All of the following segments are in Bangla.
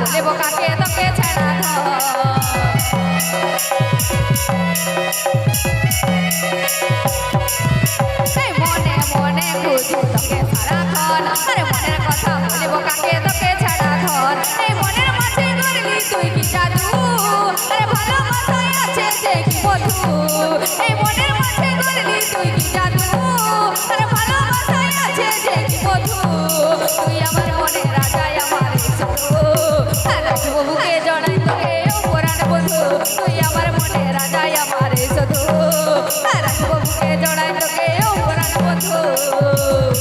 বলে বোকাকে তোকে ছাড়া খুশি তোকে সারাক্ষণ আরে মনের কথা বলে বোকাকে তোকে ছাড়া গড়লি তুই আমার মনে রাজাই আমার তুই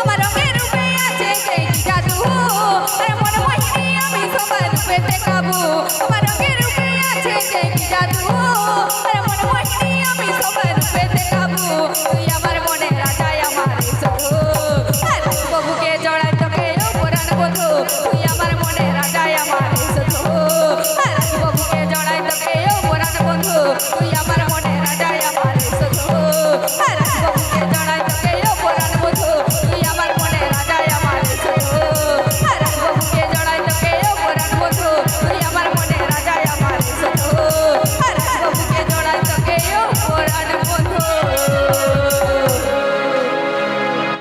আমার রঙের রূপে আছে সেই জাদু। আরে মনে মোহিনী আমি সবার রূপে দেখাবো। আমার রঙের রূপে আছে সেই জাদু। 舌头，快来。